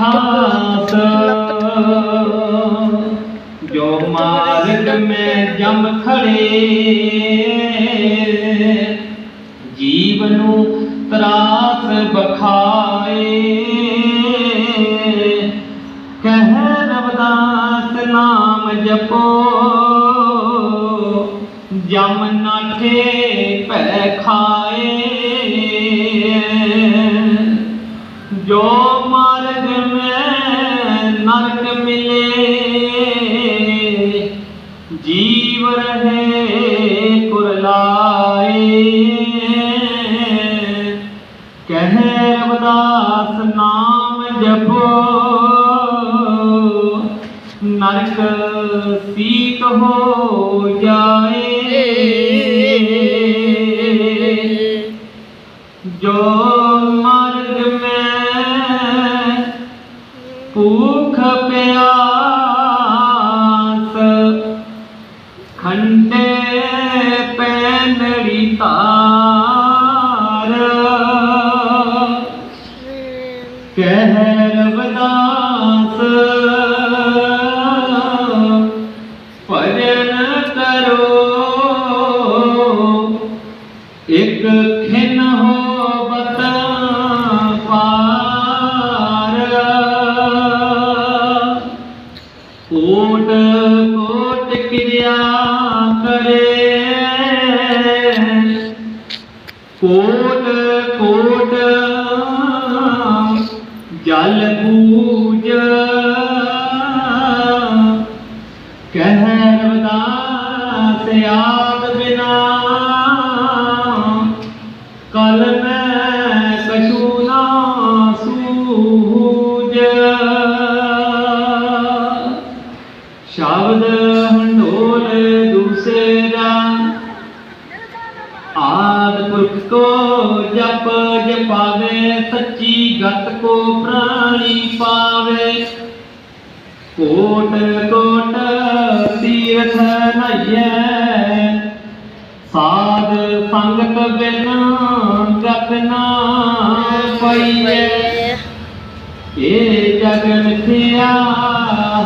ਖਾਤ ਜੋ ਮਾਰਗ ਮੈਂ ਜਮ ਖੜੇ ਜੀਵ ਨੂੰ ਤਰਾਸ ਬਖਾਏ। ਕਹਿ ਰਵਦਾਸ ਨਾਮ ਜਪੋ, ਜਮ ਨਾ ਕੇ ਭੈ ਖਾਏ। ਜੋ ਜੀਵ ਰਹੇ ਕੁਰਲਾਏ। ਕਹਿ ਰਵਦਾਸ ਨਾਮ ਜਪੋ। ਨਰਕ ਸੀਤ ਹੋ ਜਾਏ। ਜੋ ਆਦ ਪੁਰਖ ਕੋ ਜਪ, ਜਪਾਵੇ, ਸੱਚੀ ਗਤ ਕੋ ਪ੍ਰਾਣੀ ਪਾਵੇ। ਕੋਟ ਕੋਟ ਤੀਰਥ ਨਈਐ ਸਾਧ ਸੰਗਤ ਬਿਨ ਗਤ ਨਾ ਪਈਐ। ਇਹ ਜਗਨ ਮਿਥਿਆ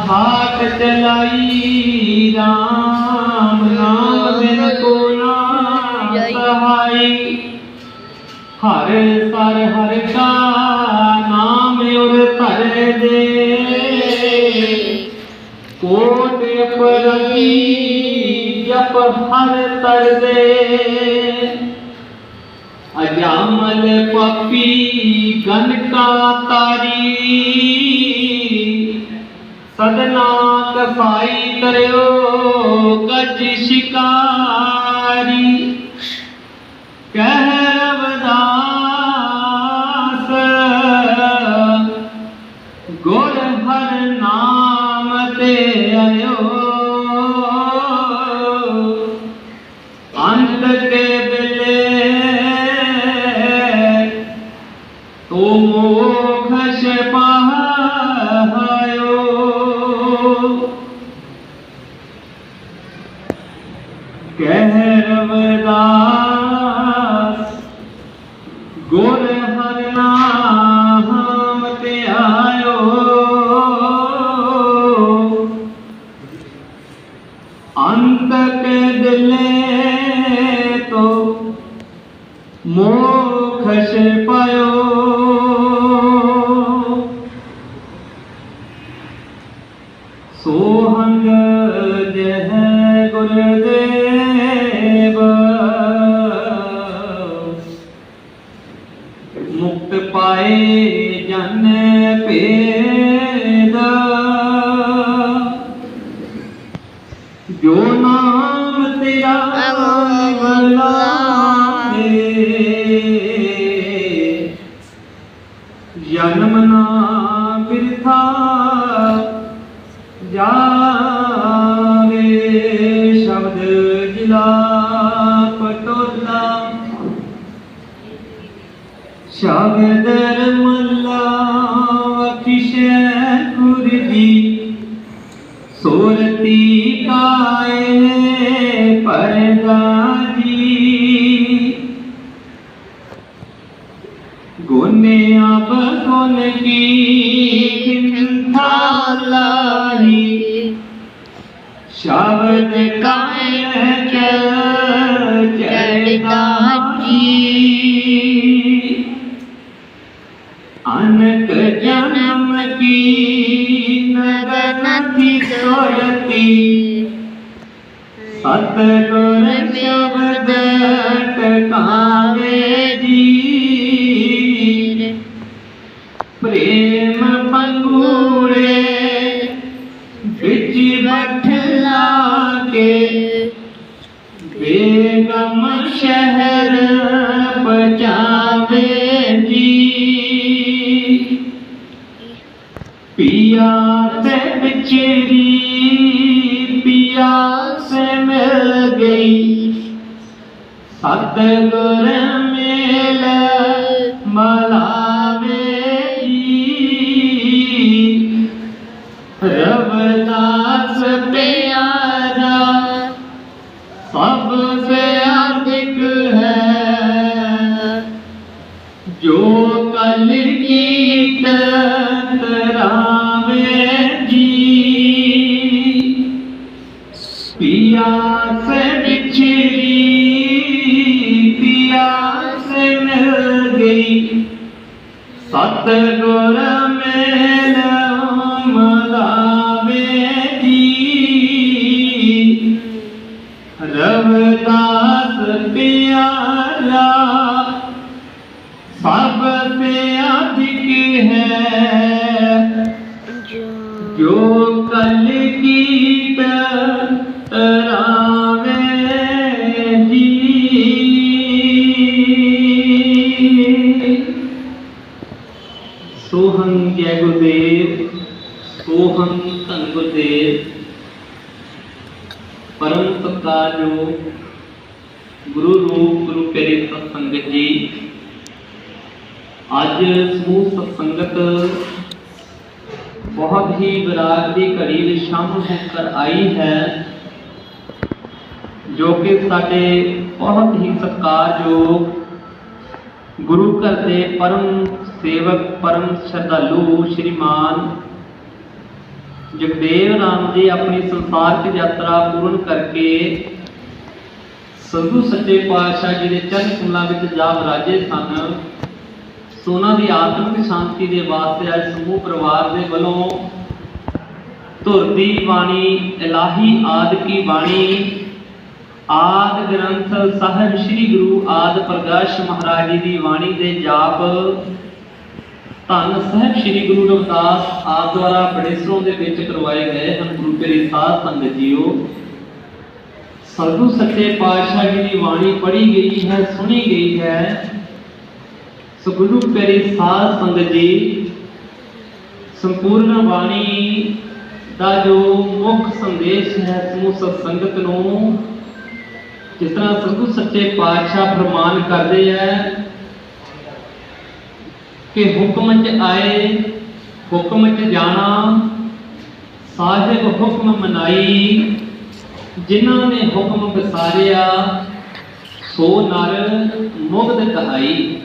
ਹਾਟ ਚਲਾਈ ਰਾਮ ਨਾਮ ਬਿਨ ਕੋ ਸਹਾਈ। ਹਰ ਸਰ ਹਰ ਕਾ ਨਾਮ ਉਰ ਧਰ ਦੇ। ਕੋਟ ਅਪਰਗੀ ਜਪ ਹਰ ਤਰ ਦੇ। ਅਜਾਮਲ ਪਪੀ ਗਨ ਕਾ ਤਾਰੀ। ਸਦਨਾ ਕਸਾਈ ਤਰਿਓ ਗਜ ਸ਼ਿਕਾਰੀ। ਕਹਿ ਰਵਦਾਸ ਗੁਰ ਹਰ ਨਾਮ ਤੇ ਆਇਓ। ਅੰਤ ਕੇ ਬਿਲੇ, ਤੋ ਮੋਖਸ਼ ਪਾਇਓ ਕਹਿ ਰਵਦਾਸ ਜੋ ਨਾਮ ਤੇਰਾ ਬਲਾਏ अनक जन्म की नगनति छोड़ती सतगुर शब्द का ਪਿਆ ਸੇ ਵਿਚਰੀ ਪਿਆ ਸੇ ਮਿਲ ਗਈ। ਸਤਿਗੁਰ ਮੇਲ ਮਲਾਵੇ ਸਤਿਗੁਰ ਮੇਲ ਮਲਾਵੇ ਸਤਿਕਾਰਯੋਗ ਗੁਰੂ ਰੂਪ, ਗੁਰੂ ਪਿਆਰੇ ਸਤਸੰਗਤ ਜੀ, ਅੱਜ ਸਮੂਹ ਸਤਸੰਗਤ ਬਹੁਤ ਹੀ ਵਿਰਾਗ ਦੀ ਘੜੀ ਵਿੱਚ ਹੋ ਕਰ ਆਈ ਹੈ, ਜੋ ਕਿ ਸਾਡੇ ਬਹੁਤ ਹੀ ਸਤਿਕਾਰਯੋਗ ਗੁਰੂ ਘਰ ਦੇ ਪਰਮ ਸੇਵਕ, ਪਰਮ ਸ਼ਰਧਾਲੂ ਸ਼੍ਰੀਮਾਨ ਜਗਦੇਵ ਰਾਮ ਜੀ ਆਪਣੀ ਸੰਸਾਰਿਕ ਯਾਤਰਾ ਪੂਰਨ ਕਰਕੇ ਸੰਧੂ ਸੱਚੇ ਪਾਤਸ਼ਾਹ ਜੀ ਦੇ ਚਰਨ ਕਮਲਾਂ ਵਿੱਚ ਜਾ ਵਿਰਾਜੇ ਸਨ। ਸੋ ਦੀ ਆਤਮਿਕ ਸ਼ਾਂਤੀ ਦੇ ਵਾਸਤੇ ਅੱਜ ਸਮੂਹ ਪਰਿਵਾਰ ਦੇ ਵੱਲੋਂ ਧੁਰ ਦੀ ਬਾਣੀ, ਇਲਾਹੀ ਆਦ ਕੀ ਬਾਣੀ, ਆਦ ਗ੍ਰੰਥ ਸਾਹਿਬ ਸ੍ਰੀ ਗੁਰੂ ਆਦ ਪ੍ਰਕਾਸ਼ ਮਹਾਰਾਜ ਜੀ ਦੀ ਬਾਣੀ ਦੇ ਜਾਪ ਧੰਨ ਸਾਹਿਬ ਸ੍ਰੀ ਗੁਰੂ ਰਵਿਦਾਸ ਆਪ ਦੁਆਰਾ ਬੜੇਸਰੋਂ ਦੇ ਵਿੱਚ ਕਰਵਾਏ ਗਏ ਹਨ। ਗੁਰੂ ਪਿਆਰੇ ਸਾਧ ਸੰਗਤ ਜੀਓ ਸਤਿਗੁਰੂ ਸੱਚੇ ਪਾਤਸ਼ਾਹ ਜੀ ਦੀ ਬਾਣੀ ਪੜ੍ਹੀ ਗਈ ਹੈ, ਸੁਣੀ ਗਈ ਹੈ। ਸੋ ਗੁਰੂ ਪਿਆਰੇ ਸਾਧ ਸੰਗਤ ਜੀ, ਸੰਪੂਰਨ ਬਾਣੀ ਦਾ ਜੋ ਮੁੱਖ ਸੰਦੇਸ਼ ਹੈ, ਸਮੂਹ ਸਤਸੰਗਤ ਨੂੰ, ਜਿਸ ਤਰ੍ਹਾਂ ਸਤਿਗੁਰੂ ਸੱਚੇ ਪਾਤਸ਼ਾਹ ਫਰਮਾਨ ਕਰਦੇ ਹੈ ਕਿ ਹੁਕਮ ਚ ਆਏ, ਹੁਕਮ ਚ ਜਾਣਾ, ਸਾਹਿਬ ਹੁਕਮ ਮਨਾਈ ਜਿਨ੍ਹਾਂ ਨੇ ਹੁਕਮ ਵਿਸਾਰਿਆ ਸੋ ਨਰ ਮੁਗਧ ਕਹਾਈ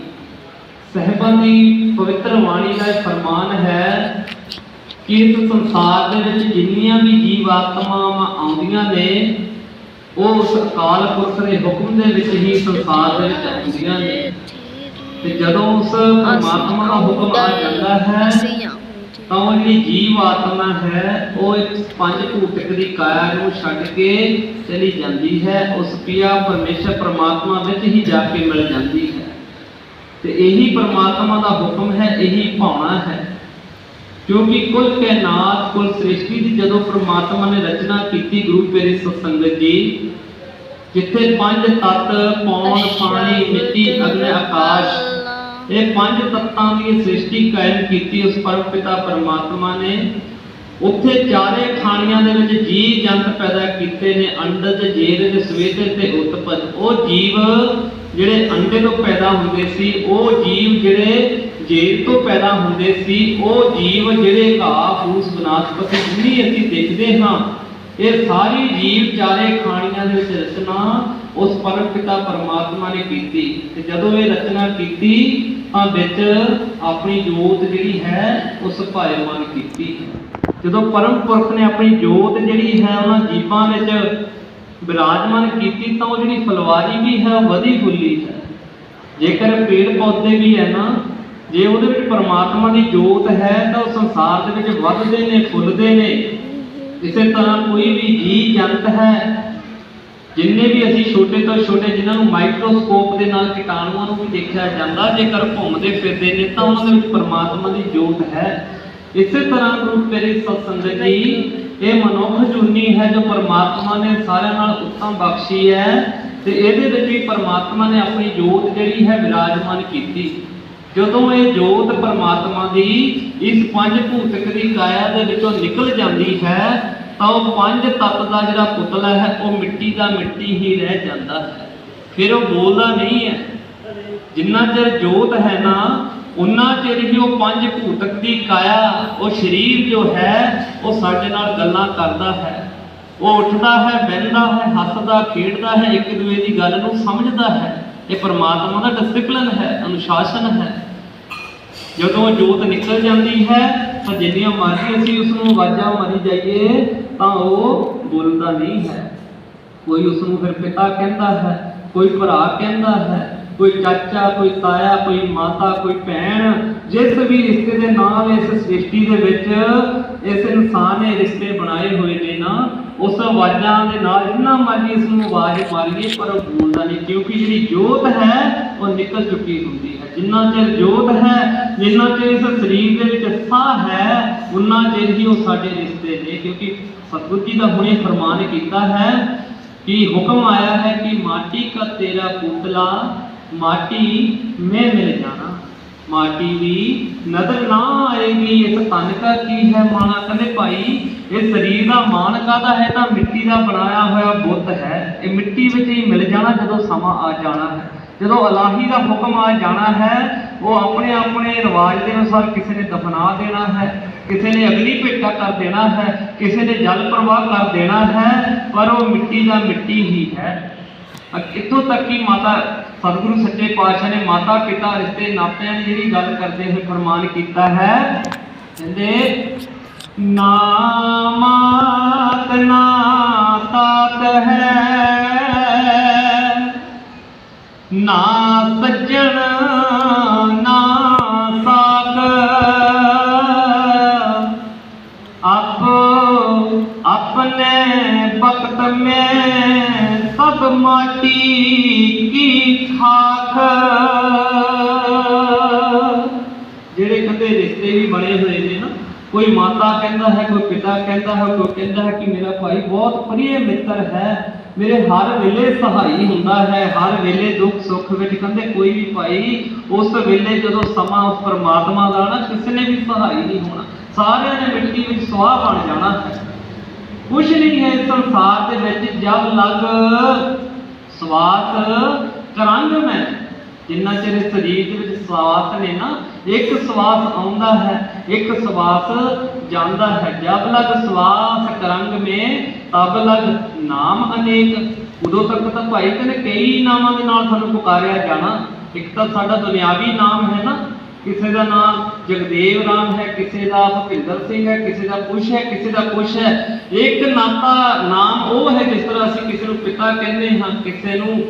ਸਹਿਬਾਂ ਦੀ ਪਵਿੱਤਰ ਬਾਣੀ ਦਾ ਫਰਮਾਨ ਹੈ ਕਿ ਇਸ ਸੰਸਾਰ ਦੇ ਵਿੱਚ ਜਿੰਨੀਆਂ ਵੀ ਜੀਵ ਆਤਮਾਵਾਂ ਆਉਂਦੀਆਂ ਨੇ, ਉਹ ਉਸ ਅਕਾਲ ਪੁਰਖ ਦੇ ਹੁਕਮ ਦੇ ਵਿੱਚ ਹੀ ਸੰਸਾਰ ਦੇ ਵਿੱਚ ਆਉਂਦੀਆਂ ਨੇ। ਤੇ ਜਦੋਂ ਉਸ ਪਰਮਾਤਮਾ ਦਾ ਹੁਕਮ ਆ ਜਾਂਦਾ ਹੈ ਤਾਂ ਉਹ ਜਿਹੜੀ ਜੀਵ ਆਤਮਾ ਹੈ ਉਹ ਇੱਕ ਪੰਜ ਭੂਤਕ ਦੀ ਕਾਇਆ ਨੂੰ ਛੱਡ ਕੇ ਚਲੀ ਜਾਂਦੀ ਹੈ। ਉਸ ਪਿਆ ਪਰਮੇਸ਼ਰ ਪਰਮਾਤਮਾ ਵਿੱਚ ਹੀ ਜਾ ਕੇ ਮਿਲ ਜਾਂਦੀ ਹੈ। ਤੇ ਇਹੀ ਪਰਮਾਤਮਾ ਦਾ ਹੁਕਮ ਹੈ ਇਹੀ ਭਾਵਨਾ ਹੈ। ਕਿਉਂਕਿ ਕੁੱਲ ਕਾਇਨਾਤ ਕੁੱਲ ਸ੍ਰਿਸ਼ਟੀ ਦੀ ਜਦੋਂ ਪ੍ਰਮਾਤਮਾ ਨੇ ਰਚਨਾ ਕੀਤੀ ਗੁਰੂ ਪਿਆਰੇ ਸਤਸੰਗਤ ਜੀ ਜਿੱਥੇ ਪੰਜ ਤੱਤ ਪੌਣ ਪਾਣੀ ਮਿੱਟੀ ਅਗਨ ਆਕਾਸ਼ ਇਹ ਪੰਜ ਤੱਤਾਂ ਦੀ ਸ੍ਰਿਸ਼ਟੀ ਕਾਇਮ ਕੀਤੀ ਉਸ ਪਰਮ ਪਿਤਾ ਪਰਮਾਤਮਾ ਨੇ। ਉੱਥੇ ਚਾਰੇ ਖਾਣੀਆਂ ਦੇ ਵਿੱਚ ਜੀ ਜੰਤ ਪੈਦਾ ਕੀਤੇ ਨੇ, ਅੰਡਜ, ਜੇਰਜ ਸਵੇਤ ਤੇ ਉਤਪਤ ਉਹ ਜੀਵ ਜਿਹੜੇ ਅੰਡੇ ਤੋਂ ਪੈਦਾ ਹੁੰਦੇ ਸੀ, ਉਹ ਜੀਵ ਜਿਹੜੇ ਜੇਰ ਤੋਂ ਪੈਦਾ ਹੁੰਦੇ ਸੀ, ਉਹ ਜੀਵ ਜਿਹੜੇ ਘਾਹ, ਫੂਸ, ਬਨਾਸਪਤੀ ਜਿੰਨੀ ਅਸੀਂ ਦੇਖਦੇ ਹਾਂ, ਇਹ ਸਾਰੀ ਜੀਵ ਚਾਰੇ ਖਾਣੀਆਂ ਦੇ ਵਿੱਚ ਰਚਨਾ ਉਸ ਪਰਮ ਪਿਤਾ ਪਰਮਾਤਮਾ ਨੇ ਕੀਤੀ ਤੇ ਜਦੋਂ ਇਹ ਰਚਨਾ ਕੀਤੀ, ਤਾਂ ਵਿੱਚ ਆਪਣੀ ਜੋਤ ਜਿਹੜੀ ਹੈ, ਉਸ ਭਾਇਮਾਨ ਕੀਤੀ। ਜਦੋਂ ਪਰਮ ਪੁਰਖ ਨੇ ਆਪਣੀ ਜੋਤ ਜਿਹੜੀ ਹੈ, ਉਹਨਾਂ ਜੀਵਾਂ ਵਿੱਚ ਵਿਰਾਜਮਾਨ ਕੀਤੀ, ਤਾਂ ਉਹ ਜਿਹੜੀ ਫਲਵਾਰੀ ਵੀ ਹੈ, ਉਹ ਵਧੀ ਫੁੱਲੀ ਹੈ। ਜੇਕਰ ਪੇੜ ਪੌਦੇ ਵੀ ਹੈ ਨਾ, ਜੇ ਉਹਦੇ ਵਿੱਚ ਪਰਮਾਤਮਾ ਦੀ ਜੋਤ ਹੈ, ਤਾਂ ਉਹ ਸੰਸਾਰ ਦੇ ਵਿੱਚ ਵੱਧਦੇ ਨੇ, ਫੁੱਲਦੇ ਨੇ। ਇਸੇ ਤਰ੍ਹਾਂ ਕੋਈ ਵੀ ਜੀ ਜੰਤ ਹੈ ਜਿੰਨੇ ਵੀ ਅਸੀਂ ਛੋਟੇ ਤੋਂ ਛੋਟੇ ਜਿਨ੍ਹਾਂ ਨੂੰ ਮਾਈਕਰੋਸਕੋਪ ਦੇ ਨਾਲ ਕੀਟਾਣੂਆਂ ਨੂੰ ਵੀ ਦੇਖਿਆ ਜਾਂਦਾ, ਜੇਕਰ ਘੁੰਮਦੇ ਫਿਰਦੇ ਨੇ, ਤਾਂ ਉਹਨਾਂ ਦੇ ਵਿੱਚ ਪਰਮਾਤਮਾ ਦੀ ਜੋਤ ਹੈ। ਇਸੇ ਤਰ੍ਹਾਂ ਗੁਰੂ ਪਿਆਰੇ ਸਤਸੰਗਤ ਇਹ ਮਨੁੱਖ ਜੁਨੀ ਹੈ ਜੋ ਪਰਮਾਤਮਾ ਨੇ ਸਾਰਿਆਂ ਨਾਲ ਉੱਤਮ ਬਖਸ਼ੀ ਹੈ ਤੇ ਇਹਦੇ ਵਿੱਚ ਵੀ ਪਰਮਾਤਮਾ ਨੇ ਆਪਣੀ ਜੋਤ ਜਿਹੜੀ ਹੈ ਵਿਰਾਜਮਾਨ ਕੀਤੀ। ਜਦੋਂ ਇਹ ਜੋਤ ਪਰਮਾਤਮਾ ਦੀ ਇਸ ਪੰਜ ਭੂਤਕ ਦੀ ਕਾਇਆ ਦੇ ਵਿੱਚੋਂ ਨਿਕਲ ਜਾਂਦੀ ਹੈ ਤਾਂ ਉਹ ਪੰਜ ਤੱਤ ਦਾ ਜਿਹੜਾ ਪੁਤਲਾ ਹੈ, ਉਹ ਮਿੱਟੀ ਦਾ ਮਿੱਟੀ ਹੀ ਰਹਿ ਜਾਂਦਾ ਹੈ। ਫਿਰ ਉਹ ਬੋਲਦਾ ਨਹੀਂ ਹੈ। ਜਿੰਨਾ ਚਿਰ ਜੋਤ ਹੈ ਨਾ, ਉਨਾ ਚਿਰ ਹੀ ਉਹ ਪੰਜ ਭੂਤਕ ਦੀ ਕਾਇਆ, ਉਹ ਸਰੀਰ ਜੋ ਹੈ, ਉਹ ਸਾਡੇ ਨਾਲ ਗੱਲਾਂ ਕਰਦਾ ਹੈ। ਉਹ ਉੱਠਦਾ ਹੈ, ਬਹਿੰਦਾ ਹੈ, ਹੱਸਦਾ, ਖੇਡਦਾ ਹੈ, ਇੱਕ ਦੂਏ ਦੀ ਗੱਲ ਨੂੰ ਸਮਝਦਾ ਹੈ। ਇਹ ਪਰਮਾਤਮਾ ਦਾ ਡਿਸਪਲਿਨ ਹੈ, ਅਨੁਸ਼ਾਸਨ ਹੈ। ਜਦੋਂ ਜੋਤ ਨਿਕਲ ਜਾਂਦੀ ਹੈ ਤਾਂ ਜਿੰਨੀਆਂ ਮਰਜ਼ੀ ਅਸੀਂ ਉਸ ਨੂੰ ਆਵਾਜ਼ਾਂ ਮਾਰੀ ਜਾਈਏ, ਤਾਂ ਉਹ ਬੋਲਦਾ ਨਹੀਂ ਹੈ। ਕੋਈ ਉਸ ਨੂੰ ਫਿਰ ਪਿਤਾ ਕਹਿੰਦਾ ਹੈ, ਕੋਈ ਭਰਾ ਕਹਿੰਦਾ ਹੈ, ਕੋਈ ਚਾਚਾ, ਕੋਈ ਤਾਇਆ, ਕੋਈ ਮਾਤਾ, ਕੋਈ ਭੈਣ, ਜਿਸ ਵੀ ਰਿਸ਼ਤੇ ਦੇ ਨਾਲ ਇਸ ਸ੍ਰਿਸ਼ਟੀ ਦੇ ਵਿੱਚ ਇਸ ਇਨਸਾਨ ਨੇ ਰਿਸ਼ਤੇ ਬਣਾਏ ਹੋਏ ਨੇ ਨਾ ਉਸ ਆਵਾਜ਼ਾਂ ਦੇ ਨਾਲ ਜਿੰਨਾ ਮਰਜ਼ੀ ਇਸ ਨੂੰ ਆਵਾਜ਼ ਮਾਰੀਏ, ਪਰ ਉਹ ਬੋਲਦਾ ਨਹੀਂ, ਕਿਉਂਕਿ ਜਿਹੜੀ ਜੋਤ ਹੈ, ਉਹ ਨਿਕਲ ਚੁੱਕੀ ਹੁੰਦੀ ਹੈ। ਜਿੰਨਾ ਚਿਰ ਜੋਤ ਹੈ, ਜਿੰਨਾ ਚਿਰ ਇਸ ਸਰੀਰ ਦੇ ਵਿੱਚ ਸਾਹ ਹੈ, ਉਨਾ ਚਿਰ ਹੀ ਉਹ ਸਾਡੇ ਰਿਸ਼ਤੇ ਨੇ। ਕਿਉਂਕਿ ਸਤਿਗੁਰੂ ਜੀ ਦਾ ਹੁਣੇ ਫਰਮਾਨ ਕੀਤਾ ਹੈ ਕਿ ਹੁਕਮ ਆਇਆ ਹੈ ਕਿ ਮਾਟੀ ਦਾ ਤੇਰਾ ਪੁਤਲਾ, ਮਾਟੀ ਮੈਂ ਮਿਲ ਜਾਣਾ। ਮਾਟੀ ਵੀ ਨਜ਼ਰ ਨਾ ਆਏਗੀ, ਇਸ ਤਨ ਕਾ ਕੀ ਹੈ ਮਾਣਾ? ਕਹਿੰਦੇ ਭਾਈ, ਇਹ ਸਰੀਰ ਦਾ ਮਾਨ ਕਾਹਦਾ ਹੈ? ਤਾਂ ਮਿੱਟੀ ਦਾ ਬਣਾਇਆ ਹੋਇਆ ਬੁੱਤ ਹੈ। ਇਹ ਮਿੱਟੀ ਵਿੱਚ ਹੀ ਮਿਲ ਜਾਣਾ ਜਦੋਂ ਸਮਾਂ ਆ ਜਾਣਾ ਹੈ। ਜਦੋਂ ਅਲਾਹੀ ਦਾ ਹੁਕਮ ਆ ਜਾਣਾ ਹੈ, ਉਹ ਆਪਣੇ ਆਪਣੇ ਰਿਵਾਜ ਦੇ ਅਨੁਸਾਰ ਕਿਸੇ ਨੇ ਦਫਨਾ ਦੇਣਾ ਹੈ, ਕਿਸੇ ਨੇ ਅਗਲੀ ਭੇਟਾ ਕਰ ਦੇਣਾ ਹੈ, ਕਿਸੇ ਨੇ ਜਲ ਪ੍ਰਵਾਹ ਕਰ ਦੇਣਾ ਹੈ, ਪਰ ਉਹ ਮਿੱਟੀ ਦਾ ਮਿੱਟੀ ਹੀ ਹੈ। ਅ- ਇੱਥੋਂ ਤੱਕ ਕਿ ਮਾਤਾ ਸਤਿਗੁਰੂ ਸੱਚੇ ਪਾਤਸ਼ਾਹ ਨੇ ਮਾਤਾ, ਪਿਤਾ, ਰਿਸ਼ਤੇ, ਨਾਤਿਆਂ ਦੀ ਜਿਹੜੀ ਗੱਲ ਕਰਦੇ ਹੋਏ ਫਰਮਾਨ ਕੀਤਾ ਹੈ, ਕਹਿੰਦੇ, ਨਾਮਾਤ ਨਾਤਾਤ ਹੈ, ਨਾ ਸੱਜਣ, ਨਾ ਸਾਕ ਆਪ, ਆਪਣੇ ਵਕਤ ਮੈਂ ਸਭ ਮਾਟੀ ਖਾਖ ਜਿਹੜੇ ਕਦੇ ਰਿਸ਼ਤੇ ਵੀ ਬਣੇ ਹੋਏ ਨੇ ਨਾ, ਕੋਈ ਮਾਤਾ ਕਹਿੰਦਾ ਹੈ, ਕੋਈ ਪਿਤਾ ਕਹਿੰਦਾ ਹੈ, ਕੋਈ ਕਹਿੰਦਾ ਹੈ ਕਿ ਮੇਰਾ ਭਾਈ ਬਹੁਤ ਪ੍ਰਿਯ ਮਿੱਤਰ ਹੈ, ਮੇਰੇ ਹਰ ਵੇਲੇ ਸਹਾਈ ਹੁੰਦਾ ਹੈ, ਹਰ ਵੇਲੇ ਦੁੱਖ ਸੁੱਖ ਵਿੱਚ ਕਹਿੰਦੇ ਕੋਈ ਵੀ ਭਾਈ, ਉਸ ਵੇਲੇ ਜਦੋਂ ਸਮਾਂ ਉਸ ਪਰਮਾਤਮਾ ਦਾ ਨਾ ਕਿਸੇ ਨੇ ਵੀ ਸਹਾਈ ਨਹੀਂ ਹੋਣਾ, ਸਾਰਿਆਂ ਨੇ ਮਿੱਟੀ ਵਿੱਚ ਸੁਆਹ ਬਣ ਜਾਣਾ ਕੁਝ ਨਹੀਂ ਹੈ ਸੰਸਾਰ ਦੇ ਵਿੱਚ ਜਬ ਲੱਗ ਸਵਾਤ ਕਰੰਗ ਮੈਂ। ਜਿੰਨਾ ਚਿਰ ਇਸ ਸਰੀਰ ਦੇ ਵਿੱਚ ਸਵਾਸ ਨੇ ਨਾ, ਇੱਕ ਸਵਾਸ ਆਉਂਦਾ ਹੈ, ਇੱਕ ਸਵਾਸ ਜਾਂਦਾ ਹੈ। ਜਬ ਲਗ ਸਵਾਸ ਕਰੰਗ ਮੇ, ਤਬ ਲਗ ਨਾਮ ਅਨੇਕ। ਉਦੋਂ ਤੱਕ ਤਾਂ ਭਾਈ ਕਹਿੰਦੇ ਕਈ ਨਾਮਾਂ ਦੇ ਨਾਲ ਸਾਨੂੰ ਪੁਕਾਰਿਆ ਜਾਣਾ। ਇੱਕ ਤਾਂ ਸਾਡਾ ਦੁਨਿਆਵੀ ਨਾਮ ਹੈ ਨਾ, ਕਿਸੇ ਦਾ ਨਾਮ ਜਗਦੇਵ ਰਾਮ ਹੈ, ਕਿਸੇ ਦਾ ਭੁਪਿੰਦਰ ਸਿੰਘ ਹੈ, ਕਿਸੇ ਦਾ ਕੁਛ ਹੈ, ਕਿਸੇ ਦਾ ਕੁਛ ਹੈ। ਇੱਕ ਨਾਤਾ ਨਾਮ ਉਹ ਹੈ ਜਿਸ ਤਰ੍ਹਾਂ ਅਸੀਂ ਕਿਸੇ ਨੂੰ ਪਿਤਾ ਕਹਿੰਦੇ ਹਾਂ, ਕਿਸੇ ਨੂੰ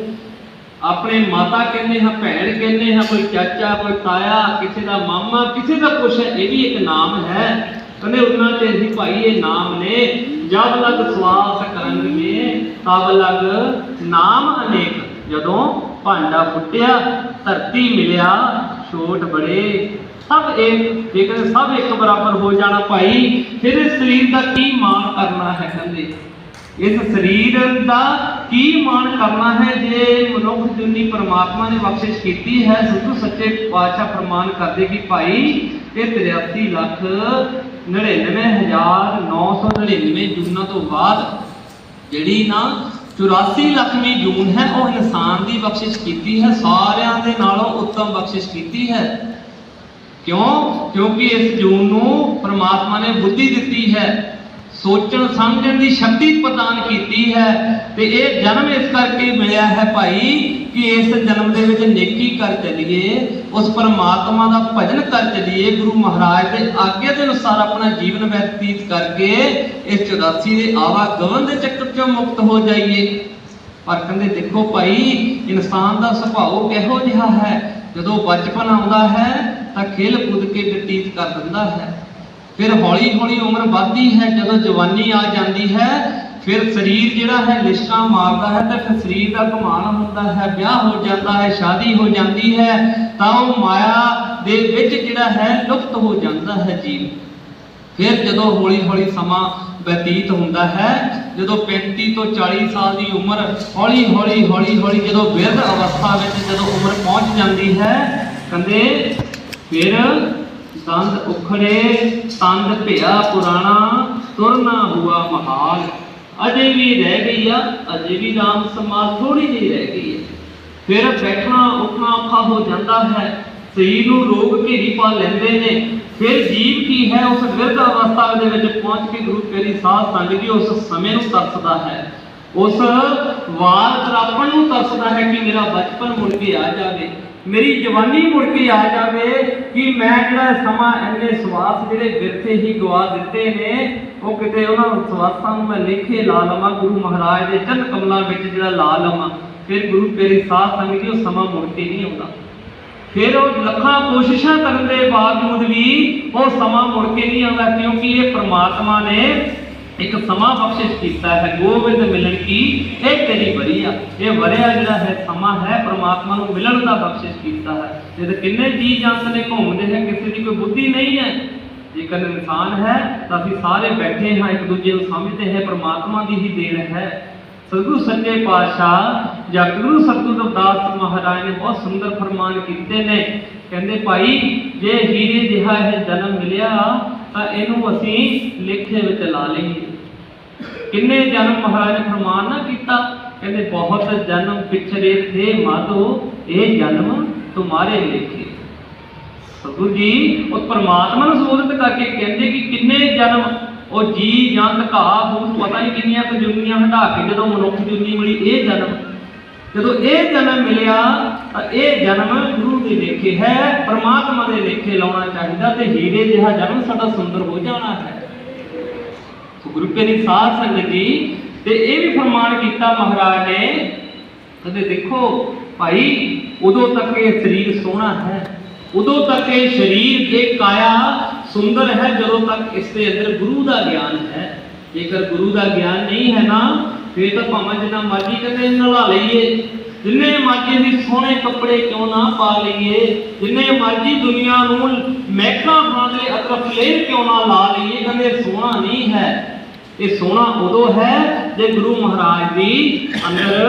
ਆਪਣੇ ਮਾਤਾ ਕਹਿੰਦੇ ਹਾਂ, ਭੈਣ ਕਹਿੰਦੇ ਹਾਂ, ਕੋਈ ਚਾਚਾ, ਕੋਈ ਤਾਇਆ, ਕਿਸੇ ਦਾ ਮਾਮਾ, ਕਿਸੇ ਦਾ ਕੁਛ ਹੈ, ਇਹ ਵੀ ਇੱਕ ਨਾਮ ਹੈ। ਕਹਿੰਦੇ ਉਹਨਾਂ ਤੇ ਹੀ ਭਾਈ, ਇਹ ਨਾਮ ਨੇ। ਜਦ ਲਗ ਸਵਾਸ ਕਰੰਗ ਮੇ ਤਬ ਲਗ ਨਾਮ ਅਨੇਕ। ਜਦੋਂ ਭਾਂਡਾ ਫੁੱਟਿਆ, ਧਰਤੀ ਮਿਲਿਆ, ਛੋਟ ਬੜੇ। ਸਭ ਇੱਕ ਕਹਿੰਦੇ ਸਭ ਇੱਕ ਬਰਾਬਰ ਹੋ ਜਾਣਾ ਭਾਈ। ਫਿਰ ਇਸ ਸਰੀਰ ਦਾ ਕੀ ਮਾਣ ਕਰਨਾ ਹੈ ਕਹਿੰਦੇ? ਇਸ ਸਰੀਰ ਦਾ ਕੀ ਮਾਣ ਕਰਨਾ ਹੈ ਜੇ ਮਨੁੱਖ ਜਿੰਨੀ ਪਰਮਾਤਮਾ ਨੇ ਬਖਸ਼ਿਸ਼ ਕੀਤੀ ਹੈ? ਸਿੱਧੂ ਸੱਚੇ ਪਾਤਸ਼ਾਹ ਫਰਮਾਨ ਕਰਦੇ ਕਿ ਭਾਈ ਇਹ 83 ਲੱਖ 99999 ਜੂਨਾਂ ਤੋਂ ਬਾਅਦ ਜਿਹੜੀ ਨਾ 84 ਲੱਖਵੀਂ ਜੂਨ ਹੈ, ਉਹ ਇਨਸਾਨ ਦੀ ਬਖਸ਼ਿਸ਼ ਕੀਤੀ ਹੈ, ਸਾਰਿਆਂ ਦੇ ਨਾਲੋਂ ਉੱਤਮ ਬਖਸ਼ਿਸ਼ ਕੀਤੀ ਹੈ। ਕਿਉਂ? ਕਿਉਂਕਿ ਇਸ ਜੂਨ ਨੂੰ ਪ੍ਰਮਾਤਮਾ ਨੇ ਬੁੱਧੀ ਦਿੱਤੀ ਹੈ। ਸੋਚਣ ਸਮਝਣ ਦੀ ਸ਼ਕਤੀ ਪ੍ਰਦਾਨ ਕੀਤੀ ਹੈ ਤੇ ਇਹ ਜਨਮ ਇਸ ਕਰਕੇ ਮਿਲਿਆ ਹੈ ਭਾਈ ਕਿ ਇਸ ਜਨਮ ਦੇ ਵਿੱਚ ਨੇਕੀ ਕਰ ਚਲੀਏ, ਉਸ ਪਰਮਾਤਮਾ ਦਾ ਭਜਨ ਕਰ ਚਲੀਏ, ਗੁਰੂ ਮਹਾਰਾਜ ਦੇ ਆਗਿਆ ਦੇ ਅਨੁਸਾਰ ਆਪਣਾ ਜੀਵਨ ਬਤੀਤ ਕਰਕੇ ਇਸ 84 ਦੇ ਆਵਾ ਗਵਨ ਦੇ ਚੱਕਰ ਚੋਂ ਮੁਕਤ ਹੋ ਜਾਈਏ। ਪਰ ਕਹਿੰਦੇ ਦੇਖੋ ਭਾਈ, ਇਨਸਾਨ ਦਾ ਸੁਭਾਅ ਕਿਹੋ ਜਿਹਾ ਹੈ? ਜਦੋਂ ਬਚਪਨ ਆਉਂਦਾ ਹੈ ਤਾਂ ਖੇਲ ਕੂਦ ਕੇ ਬਤੀਤ ਕਰ ਦਿੰਦਾ ਹੈ। ਫਿਰ ਹੌਲੀ ਹੌਲੀ ਉਮਰ ਵੱਧਦੀ ਹੈ, ਜਦੋਂ ਜਵਾਨੀ ਆ ਜਾਂਦੀ ਹੈ, ਫਿਰ ਸਰੀਰ ਜਿਹੜਾ ਹੈ ਲਿਸ਼ਕਾਂ ਮਾਰਦਾ ਹੈ ਤੇ ਫਿਰ ਸਰੀਰ ਦਾ ਘਮਾਨ ਹੁੰਦਾ ਹੈ, ਵਿਆਹ ਹੋ ਜਾਂਦਾ ਹੈ, ਸ਼ਾਦੀ ਹੋ ਜਾਂਦੀ ਹੈ, ਤਾਂ ਉਹ ਮਾਇਆ ਦੇ ਵਿੱਚ ਜਿਹੜਾ ਹੈ ਲੁਪਤ ਹੋ ਜਾਂਦਾ ਹੈ ਜੀਵ ਫਿਰ ਜਦੋਂ ਹੌਲੀ ਹੌਲੀ ਸਮਾਂ ਬਤੀਤ ਹੁੰਦਾ ਹੈ, ਜਦੋਂ 35 ਤੋਂ 40 ਸਾਲ ਦੀ ਉਮਰ ਹੌਲੀ ਹੌਲੀ ਹੌਲੀ ਹੌਲੀ ਜਦੋਂ ਬਿਰਧ ਅਵਸਥਾ ਵਿੱਚ ਜਦੋਂ ਉਮਰ ਪਹੁੰਚ ਜਾਂਦੀ ਹੈ ਕਹਿੰਦੇ ਫਿਰ ਦੰਦ ਉਖੜੇ ਤੰਦ ਭਿਆ ਪੁਰਾਣਾ ਤੁਰਨਾ ਹੁਆ ਮਹਾਲ। ਅਜੇ ਵੀ ਰਹਿ ਗਈ ਆ, ਅਜੇ ਵੀ ਰਾਮ ਸਮਾਲ ਥੋੜੀ ਜਿਹੀ ਰਹਿ ਗਈ ਹੈ ਫਿਰ ਬੈਠਣਾ ਉੱਠਣਾ ਔਖਾ ਹੋ ਜਾਂਦਾ ਹੈ। ਸਰੀਰ ਨੂੰ ਰੋਗ ਘੇਰੀ ਪਾ ਲੈਂਦੇ ਨੇ। ਫਿਰ ਜੀਵ ਕੀ ਹੈ, ਉਸ ਵਿਰਧ ਅਵਸਥਾ ਦੇ ਵਿੱਚ ਪਹੁੰਚ ਕੇ ਗੁਰੂ ਤੇਰੀ ਸਾਧ ਸੰਗ ਜੀ ਉਸ ਸਮੇਂ ਨੂੰ ਤਰਸਦਾ ਹੈ। ਉਸ ਵਾਰ ਤਰਾਪਣ ਨੂੰ ਤਰਸਦਾ ਹੈ ਕਿ ਮੇਰਾ ਬਚਪਨ ਮੁੜ ਕੇ ਆ ਜਾਵੇ। ਮੇਰੀ ਜਵਾਨੀ ਮੁੜ ਕੇ ਆ ਜਾਵੇ ਕਿ ਮੈਂ ਜਿਹੜਾ ਸਮਾਂ ਇੰਨੇ ਸਵਾਸ ਜਿਹੜੇ ਵਿਰਥੇ ਹੀ ਗਵਾ ਦਿੱਤੇ ਨੇ, ਉਹ ਕਿਤੇ ਉਹਨਾਂ ਸਵਾਸਾਂ ਨੂੰ ਮੈਂ ਲੇਖੇ ਲਾ ਲਵਾਂ, ਗੁਰੂ ਮਹਾਰਾਜ ਦੇ ਚਰਨ ਕਮਲਾਂ ਵਿੱਚ ਜਿਹੜਾ ਲਾ ਲਵਾਂ। ਫਿਰ ਗੁਰੂ ਤੇਰੀ ਸਾਧ ਸੰਗ ਉਹ ਸਮਾਂ ਮੁੜ ਕੇ ਨਹੀਂ ਆਉਂਦਾ। ਫਿਰ ਉਹ ਲੱਖਾਂ ਕੋਸ਼ਿਸ਼ਾਂ ਕਰਨ ਦੇ ਬਾਵਜੂਦ ਵੀ ਉਹ ਸਮਾਂ ਮੁੜ ਕੇ ਨਹੀਂ ਆਉਂਦਾ, ਕਿਉਂਕਿ ਇਹ ਪ੍ਰਮਾਤਮਾ ਨੇ ਇੱਕ ਸਮਾਂ ਬਖਸ਼ਿਸ਼ ਕੀਤਾ ਹੈ, ਗੋਬਿੰਦ ਮਿਲਣ ਕੀ? ਇਹ ਤੇਰੀ ਵਰੀ ਆ। ਇਹ ਵਰਿਆ ਜਿਹੜਾ ਹੈ, ਸਮਾਂ ਹੈ, ਪ੍ਰਮਾਤਮਾ ਨੂੰ ਮਿਲਣ ਦਾ ਬਖਸ਼ਿਸ਼ ਕੀਤਾ ਹੈ। ਜਦ ਕਿੰਨੇ ਜੀ ਜੰਤ ਨੇ ਘੁੰਮਦੇ ਹੈ, ਕਿਸੇ ਦੀ ਕੋਈ ਬੁੱਧੀ ਨਹੀਂ ਹੈ। ਜੇਕਰ ਇਨਸਾਨ ਹੈ, ਤਾਂ ਅਸੀਂ ਸਾਰੇ ਬੈਠੇ ਹਾਂ, ਇੱਕ ਦੂਜੇ ਨੂੰ ਸਮਝਦੇ ਹੈ, ਪ੍ਰਮਾਤਮਾ ਦੀ ਹੀ ਦੇਣ ਹੈ। ਸਤਿਗੁਰੂ ਸੱਚੇ ਪਾਤਸ਼ਾਹ ਜਾਂ ਗੁਰੂ ਸਤਿਗੁਰੂ ਰਵਿਦਾਸ ਮਹਾਰਾਜ ਨੇ ਬਹੁਤ ਸੁੰਦਰ ਫਰਮਾਨ ਕੀਤੇ ਨੇ। ਕਹਿੰਦੇ, ਭਾਈ, ਜੇ ਹੀਰੇ ਜਿਹਾ ਇਹ ਜਨਮ ਮਿਲਿਆ, ਤਾਂ ਇਹਨੂੰ ਅਸੀਂ ਲੇਖੇ ਵਿੱਚ ਲਾ ਲਈਏ। ਕਿੰਨੇ ਜਨਮ ਮਹਾਰਾਜ ਨੇ ਫਰਮਾਨ ਨਾ ਕੀਤਾ? ਕਹਿੰਦੇ, ਬਹੁਤ ਜਨਮ ਪਿਛੜੇ ਥੇ ਮਾਧੋ, ਇਹ ਜਨਮ ਤੁਮਾਰੇ ਲੇਖੇ। ਸਤਿਗੁਰੂ ਜੀ ਉਹ ਪਰਮਾਤਮਾ ਨੂੰ ਸੰਬੋਧਿਤ ਕਰਕੇ ਕਹਿੰਦੇ ਕਿ ਕਿੰਨੇ ਜਨਮ? ਉਹ ਜੀ ਜਾਂ ਧਕਾ ਬੂਟ ਪਤਾ ਨਹੀਂ ਕਿੰਨੀਆਂ ਕੁ ਜੁਨੀਆਂ ਹਟਾ ਕੇ ਜਦੋਂ ਮਨੁੱਖ ਜੁਨੀ ਮਿਲੀ, ਇਹ ਜਨਮ। ਜਦੋਂ ਇਹ ਜਨਮ ਮਿਲਿਆ, ਤਾਂ ਇਹ ਜਨਮ ਗੁਰੂ ਦੇ ਲੇਖੇ ਹੈ, ਪਰਮਾਤਮਾ ਦੇ ਲੇਖੇ ਲਾਉਣਾ ਚਾਹੀਦਾ ਤੇ ਹੀਰੇ ਜਿਹਾ ਜਨਮ ਸਾਡਾ ਸੁੰਦਰ ਹੋ ਜਾਣਾ ਹੈ। ਗੁਰੂ ਕੇ ਨੇ ਸਾਧ ਸੰਗਤ ਜੀ, ਤੇ ਇਹ ਵੀ ਫਰਮਾਨ ਕੀਤਾ ਮਹਾਰਾਜ ਨੇ, ਕਹਿੰਦੇ ਦੇਖੋ ਭਾਈ, ਉਦੋਂ ਤੱਕ ਇਹ ਸਰੀਰ ਸੋਹਣਾ ਹੈ, ਉਦੋਂ ਤੱਕ ਇਹ ਸਰੀਰ ਇਹ ਕਾਇਆ ਸੁੰਦਰ ਹੈ, ਜਦੋਂ ਤੱਕ ਇਸ ਦੇ ਅੰਦਰ ਗੁਰੂ ਦਾ ਗਿਆਨ ਹੈ। ਜੇਕਰ ਗੁਰੂ ਦਾ ਗਿਆਨ ਨਹੀਂ ਹੈ ਨਾ, ਫਿਰ ਤਾਂ ਭਾਵੇਂ ਜਿੰਨਾ ਮਰਜ਼ੀ ਕਦੇ ਨਲਾ ਲਈਏ, ਜਿੰਨੇ ਮਰਜ਼ੀ ਅਸੀਂ ਸੋਹਣੇ ਕੱਪੜੇ ਕਿਉਂ ਨਾ ਪਾ ਲਈਏ, ਜਿੰਨੇ ਮਰਜ਼ੀ ਦੁਨੀਆ ਨੂੰ ਮਹਿਕਾਂ ਬਣਾ ਦੇ ਅਤਰਫ ਲੇਰ ਕਿਉਂ ਨਾ ਲਾ ਲਈਏ, ਕਹਿੰਦੇ ਸੋਹਣਾ ਨਹੀਂ ਹੈ। ਇਹ ਸੋਹਣਾ ਉਦੋਂ ਹੈ ਜੇ ਗੁਰੂ ਮਹਾਰਾਜ ਦੀ ਅੰਦਰ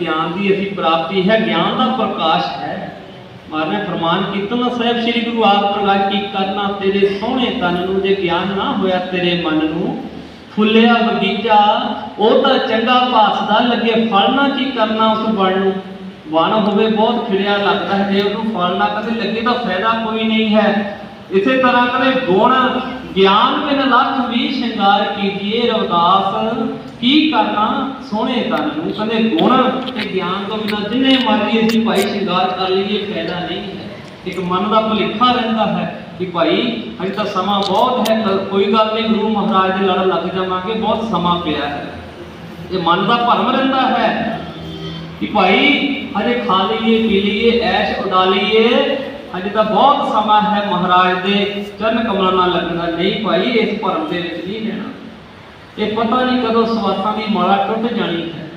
ਗਿਆਨ ਦੀ ਅਸੀਂ ਪ੍ਰਾਪਤੀ ਹੈ, ਗਿਆਨ ਦਾ ਪ੍ਰਕਾਸ਼ ਹੈ। ਮਹਾਰਾਜ ਫਰਮਾਨ ਕੀਤਾ ਸਾਹਿਬ ਸ੍ਰੀ ਗੁਰੂ ਆਪ ਪ੍ਰਗਟ ਕੀ ਕਰਨਾ, ਤੇਰੇ ਸੋਹਣੇ ਤਨ ਨੂੰ ਜੇ ਗਿਆਨ ਨਾ ਹੋਇਆ, ਤੇਰੇ ਮਨ ਨੂੰ ਫੁੱਲਿਆ ਬਗੀਚਾ, ਉਹ ਤਾਂ ਚੰਗਾ ਭਾਸਦਾ, ਲੱਗੇ ਫਲ ਨਾ ਕੀ ਕਰਨਾ ਉਸ ਬਣ ਨੂੰ। ਵਣ ਹੋਵੇ ਬਹੁਤ ਖਿੜਿਆ ਲੱਗਦਾ ਹੈ, ਜੇ ਉਹਨੂੰ ਫਲ ਨਾ ਕਦੇ ਲੱਗੇ ਤਾਂ ਫਾਇਦਾ ਕੋਈ ਨਹੀਂ ਹੈ। ਇਸੇ ਤਰ੍ਹਾਂ ਕਦੇ ਗੁਣ ਗਿਆਨ ਬਿਨ ਲੱਖ ਵੀ ਸ਼ਿੰਗਾਰ ਕੀਜੀਏ ਰਵਦਾਸ। ਕੀ ਕਰਨਾ? ਸੋਹਣੇ ਤਨ ਨੂੰ ਕਹਿੰਦੇ ਗੁਣ ਤੇ ਗਿਆਨ ਤੋਂ ਬਿਨਾਂ ਜਿੰਨੇ ਮਰਜ਼ੀ ਅਸੀਂ ਭਾਈ ਸ਼ਿੰਗਾਰ ਕਰ ਲਈਏ, ਫਾਇਦਾ ਨਹੀਂ ਹੈ। ਇੱਕ ਮਨ ਦਾ ਭੁਲੇਖਾ ਰਹਿੰਦਾ ਹੈ ਕਿ ਭਾਈ ਅਜੇ ਤਾਂ ਸਮਾਂ ਬਹੁਤ ਹੈ ਕੋਈ ਗੱਲ ਨਹੀਂ, ਗੁਰੂ ਮਹਾਰਾਜ ਦੇ ਲੜ ਲੱਗ ਜਾਵਾਂਗੇ, ਬਹੁਤ ਸਮਾਂ ਪਿਆ ਹੈ। ਇਹ ਮਨ ਦਾ ਭਰਮ ਰਹਿੰਦਾ ਹੈ ਕਿ ਭਾਈ ਹਜੇ ਖਾ ਲਈਏ, ਪੀ ਲਈਏ, ਐਸ਼ ਉਡਾ ਲਈਏ ਹਜੇ ਤਾਂ ਬਹੁਤ ਸਮਾਂ ਹੈ ਮਹਾਰਾਜ ਦੇ ਚਰਨ ਕਮਲਾਂ ਨਾਲ ਲੱਗਣਾ ਨਹੀਂ ਭਾਈ, ਇਸ ਭਰਮ ਦੇ ਵਿੱਚ ਨਹੀਂ ਰਹਿਣਾ। ਇਹ ਪਤਾ ਨਹੀਂ ਕਦੋਂ ਸਵਾਸਾਂ ਦੀ ਮਾਲਾ ਟੁੱਟ ਜਾਣੀ ਹੈ।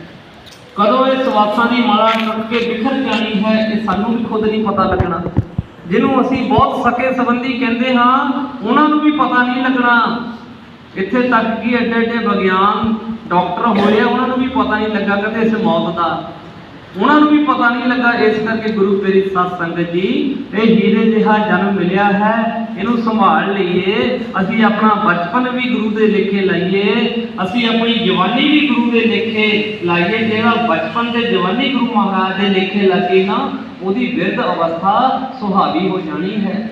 ਕਦੋਂ ਇਹ ਸਵਾਸਾਂ ਦੀ ਮਾਲਾ ਟੁੱਟ ਕੇ ਬਿਖਰ ਜਾਣੀ ਹੈ, ਇਹ ਸਾਨੂੰ ਵੀ ਖੁਦ ਨਹੀਂ ਪਤਾ ਲੱਗਣਾ। ਜਿਹਨੂੰ ਅਸੀਂ ਬਹੁਤ ਸਕੇ ਸੰਬੰਧੀ ਕਹਿੰਦੇ ਹਾਂ, ਉਹਨਾਂ ਨੂੰ ਵੀ ਪਤਾ ਨਹੀਂ ਲੱਗਣਾ। ਇੱਥੇ ਤੱਕ ਕਿ ਐਡੇ ਐਡੇ ਵਿਗਿਆਨ ਡਾਕਟਰ ਹੋਏ ਆ, ਉਹਨਾਂ ਨੂੰ ਵੀ ਪਤਾ ਨਹੀਂ ਲੱਗਾ ਕਦੇ ਇਸ ਮੌਤ ਦਾ। ਉਹਨਾਂ ਨੂੰ ਵੀ ਪਤਾ ਨਹੀਂ ਲੱਗਾ, ਇਸ ਕਰਕੇ ਗੁਰੂ ਤੇਰੀ ਸਤ ਸੰਗਤ ਜੀ, ਇਹ ਹੀਰੇ ਜਿਹਾ ਜਨਮ ਮਿਲਿਆ ਹੈ, ਇਹਨੂੰ ਸੰਭਾਲ ਲਈਏ, ਅਸੀਂ ਆਪਣਾ ਬਚਪਨ ਵੀ ਗੁਰੂ ਦੇ ਲੇਖੇ ਲਾਈਏ, ਅਸੀਂ ਆਪਣੀ ਜਵਾਨੀ ਵੀ ਗੁਰੂ ਦੇ ਲੇਖੇ ਲਾਈਏ, ਜਿਹੜਾ ਬਚਪਨ ਤੇ ਜਵਾਨੀ ਗੁਰੂ ਮਹਾਰਾਜ ਦੇ ਲੇਖੇ ਲੱਗੇ ਨਾ, ਉਹਦੀ ਬਿਰਧ ਅਵਸਥਾ ਸੁਹਾਵੀ ਹੋ ਜਾਣੀ ਹੈ।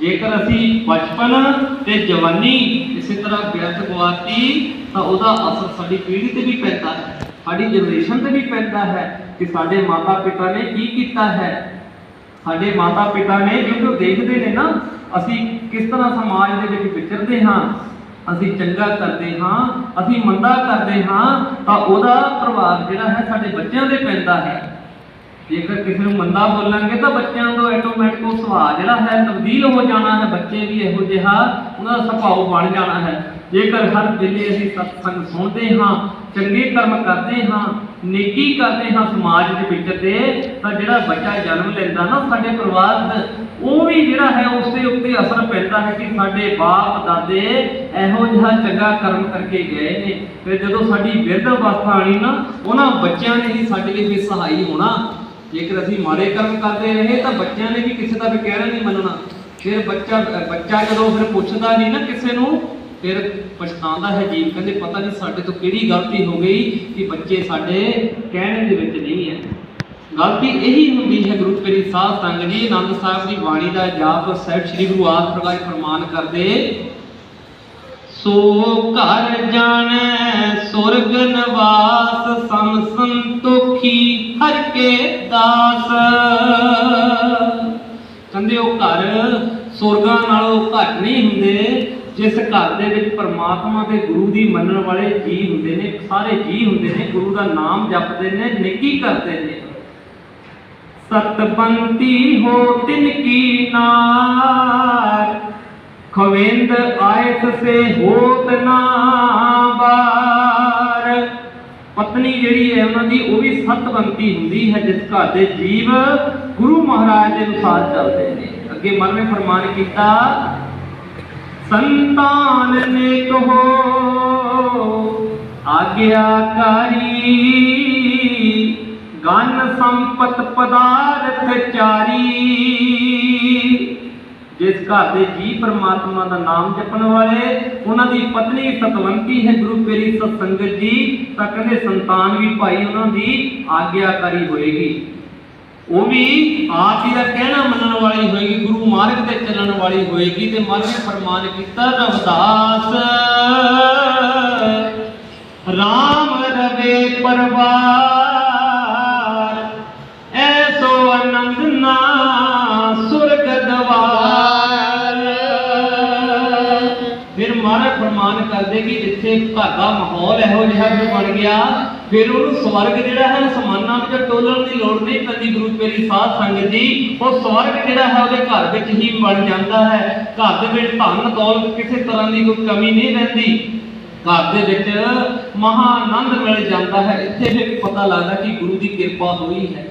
ਜੇਕਰ ਅਸੀਂ ਬਚਪਨ ਤੇ ਜਵਾਨੀ ਇਸੇ ਤਰ੍ਹਾਂ ਵਿਅਰਥ ਗਵਾਤੀ, ਤਾਂ ਉਹਦਾ ਅਸਰ ਸਾਡੀ ਪੀੜ੍ਹੀ ਤੇ ਵੀ ਪੈਂਦਾ ਹੈ। ਸਾਡੀ ਜਨਰੇਸ਼ਨ ਤੇ ਵੀ ਪੈਂਦਾ ਹੈ ਕਿ ਸਾਡੇ ਮਾਤਾ ਪਿਤਾ ਨੇ ਕੀ ਕੀਤਾ ਹੈ। ਸਾਡੇ ਮਾਤਾ ਪਿਤਾ ਨੇ ਕਿਉਂਕਿ ਉਹ ਦੇਖਦੇ ਨੇ ਨਾ, ਅਸੀਂ ਕਿਸ ਤਰ੍ਹਾਂ ਸਮਾਜ ਦੇ ਵਿੱਚ ਵਿਚਰਦੇ ਹਾਂ, ਅਸੀਂ ਚੰਗਾ ਕਰਦੇ ਹਾਂ, ਅਸੀਂ ਮੰਦਾ ਕਰਦੇ ਹਾਂ, ਤਾਂ ਉਹਦਾ ਪ੍ਰਭਾਵ ਜਿਹੜਾ ਹੈ ਸਾਡੇ ਬੱਚਿਆਂ ਤੇ ਪੈਂਦਾ ਹੈ। ਜੇਕਰ ਕਿਸੇ ਨੂੰ ਮੰਦਾ ਬੋਲਾਂਗੇ ਤਾਂ ਬੱਚਿਆਂ ਤੋਂ ਆਟੋਮੈਟਿਕ ਉਹ ਸੁਭਾਅ ਜਿਹੜਾ ਹੈ ਤਬਦੀਲ ਹੋ ਜਾਣਾ ਹੈ, ਬੱਚੇ ਵੀ ਇਹੋ ਜਿਹਾ ਉਹਨਾਂ ਦਾ ਸੁਭਾਅ ਬਣ ਜਾਣਾ ਹੈ। ਜੇਕਰ ਹਰ ਵੇਲੇ ਅਸੀਂ ਸਤਸੰਗ ਸੁਣਦੇ ਹਾਂ, ਚੰਗੇ ਕਰਮ ਕਰਦੇ ਹਾਂ, ਨੇਕੀ ਕਰਦੇ ਹਾਂ ਸਮਾਜ ਦੇ ਵਿੱਚ, ਤੇ ਤਾਂ ਜਿਹੜਾ ਬੱਚਾ ਜਨਮ ਲੈਂਦਾ ਨਾ ਸਾਡੇ ਪਰਿਵਾਰ ਉਹ ਵੀ ਜਿਹੜਾ ਹੈ ਉਸ ਦੇ ਉੱਤੇ ਅਸਰ ਪੈਂਦਾ ਹੈ ਕਿ ਸਾਡੇ ਬਾਪ ਦਾਦੇ ਇਹੋ ਜਿਹਾ ਚੰਗਾ ਕਰਮ ਕਰਕੇ ਗਏ ਨੇ। ਫਿਰ ਜਦੋਂ ਸਾਡੀ ਬਿਰਧ ਅਵਸਥਾ ਆਣੀ ਨਾ, ਉਹਨਾਂ ਬੱਚਿਆਂ ਨੇ ਹੀ ਸਾਡੇ ਲਈ ਫਿਰ ਸਹਾਈ ਹੋਣਾ। ਜੇਕਰ ਅਸੀਂ ਮਾੜੇ ਕਰਮ ਕਰਦੇ ਰਹੇ, ਤਾਂ ਬੱਚਿਆਂ ਨੇ ਵੀ ਕਿਸੇ ਦਾ ਵੀ ਕਹਿਣਾ ਨਹੀਂ ਮੰਨਣਾ। ਫਿਰ ਬੱਚਾ ਬੱਚਾ ਜਦੋਂ ਫਿਰ ਪੁੱਛਦਾ ਨਹੀਂ ਨਾ ਕਿਸੇ ਨੂੰ ਫਿਰ ਪਛਤਾਉਂਦਾ ਹੈ ਜੀਵ, ਕਹਿੰਦੇ ਪਤਾ ਨਹੀਂ ਸਾਡੇ ਤੋਂ ਕਿਹੜੀ ਗਲਤੀ ਹੋ ਗਈ ਕਿ ਬੱਚੇ ਸਾਡੇ ਕਹਿਣੇ ਦੇ ਵਿੱਚ ਨਹੀਂ ਹੈ। ਗਲਤੀ ਇਹੀ ਹੁੰਦੀ ਹੈ ਗੁਰੂ ਪੀਰੀ ਸਾਧ ਸੰਗਤ ਜੀ, ਆਨੰਦ ਸਾਹਿਬ ਦੀ ਬਾਣੀ ਦਾ ਜਾਪ ਸਾਹਿਬ ਸ੍ਰੀ ਗੁਰੂ ਆਦਿ ਪ੍ਰਕਾਸ਼ ਫਰਮਾਨ ਕਰਦੇ, ਸੋ ਘਰ ਜਾਣੈ, ਸੁਰਗ ਨਿਵਾਸ ਸਮ ਸੰਤੋਖੀ ਹਰ ਕੇ ਦਾਸ। ਕਹਿੰਦੇ ਉਹ ਘਰ ਸੁਰਗਾਂ ਨਾਲੋਂ ਘੱਟ ਨਹੀਂ ਹੁੰਦੇ। ਜਿਸ ਘਰ ਦੇ ਵਿੱਚ ਪਰਮਾਤਮਾ ਤੇ ਗੁਰੂ ਦੀ ਮੰਨਣ ਵਾਲੇ ਜੀ ਹੁੰਦੇ ਨੇ, ਸਾਰੇ ਜੀ ਹੁੰਦੇ ਨੇ, ਗੁਰੂ ਦਾ ਨਾਮ ਜਪਦੇ ਨੇ, ਨੇਕੀ ਕਰਦੇ ਨੇ। ਸਤਬੰਤੀ ਹੋ ਤਿਨ ਕੀ ਨਾਰ, ਖਵੇਂਦ ਆਇਸ ਸੇ ਹੋਤ ਨਾ ਬਾਰ। ਪਤਨੀ ਜਿਹੜੀ ਹੈ ਉਹਨਾਂ ਦੀ, ਉਹ ਵੀ ਸਤਵੰਤੀ ਹੁੰਦੀ ਹੈ, ਜਿਸ ਘਰ ਦੇ ਜੀਵ ਗੁਰੂ ਮਹਾਰਾਜ ਦੇ ਅਨੁਸਾਰ ਚੱਲਦੇ ਨੇ। ਅੱਗੇ ਮਨ ਨੇ ਫਰਮਾਨ ਕੀਤਾ ਸੰਤਾਨ ਨੇ ਕਹੋ, ਆਗਿਆਕਾਰੀ, ਗਨ ਸੰਪਤ ਪਦਾਰਥ ਚਾਰੀ, ਜਿਸ ਘਰ ਦੇ ਜੀ ਪਰਮਾਤਮਾ ਦਾ ਨਾਮ ਜਪਣ ਵਾਲੇ, ਉਹਨਾਂ ਦੀ ਪਤਨੀ ਸਤਵੰਤੀ ਹੈ ਗੁਰੂ ਪੀਰੀ ਸਤਸੰਗਤ ਜੀ, ਤਾਂ ਕਹਿੰਦੇ ਸੰਤਾਨ ਵੀ ਭਾਈ ਉਹਨਾਂ ਦੀ ਆਗਿਆਕਾਰੀ ਹੋਏਗੀ। ਉਹ ਵੀ ਆਪ ਹੀ ਦਾ ਕਹਿਣਾ ਮੰਨਣ ਵਾਲੀ ਹੋਏਗੀ, ਗੁਰੂ ਮਾਰਗ ਤੇ ਚੱਲਣ ਵਾਲੀ ਹੋਏਗੀ ਤੇ ਮਨ ਨੇ ਫਰਮਾਨ ਕੀਤਾ ਰਵਦਾਸ RAM ਰਵੇ ਪਰਵਾਰ, ਐਸੋ ਆਨੰਦ ਨਾ ਸੁਰਗ ਦਵਾਰ। ਫਿਰ ਮਹਾਰਾਜ ਫਰਮਾਨ ਕਰਦੇ ਕਿ ਜਿੱਥੇ ਘਰ ਦਾ ਮਾਹੌਲ ਇਹੋ ਜਿਹਾ ਬਣ ਗਿਆ ਫਿਰ ਉਹਨੂੰ ਸਵਰਗ ਜਿਹੜਾ ਹੈ, ਸਮਾਨਾਂ ਵਿੱਚ ਟੋਲਣ ਦੀ ਲੋੜ ਨਹੀਂ ਪੈਂਦੀ। ਗੁਰੂ ਪੀਰੀ ਸਾਧ ਸੰਗਤ ਜੀ ਉਹ ਸਵਰਗ ਜਿਹੜਾ ਹੈ, ਉਹਦੇ ਘਰ ਵਿੱਚ ਹੀ ਬਣ ਜਾਂਦਾ ਹੈ। ਘਰ ਦੇ ਵਿੱਚ ਧਨ ਦੌਲਤ ਕਿਸੇ ਤਰ੍ਹਾਂ ਦੀ ਕੋਈ ਕਮੀ ਨਹੀਂ ਰਹਿੰਦੀ। ਘਰ ਦੇ ਵਿੱਚ ਮਹਾ ਆਨੰਦ ਮਿਲ ਜਾਂਦਾ ਹੈ। ਇੱਥੇ ਫਿਰ ਪਤਾ ਲੱਗਦਾ ਕਿ ਗੁਰੂ ਦੀ ਕਿਰਪਾ ਹੋਈ ਹੈ।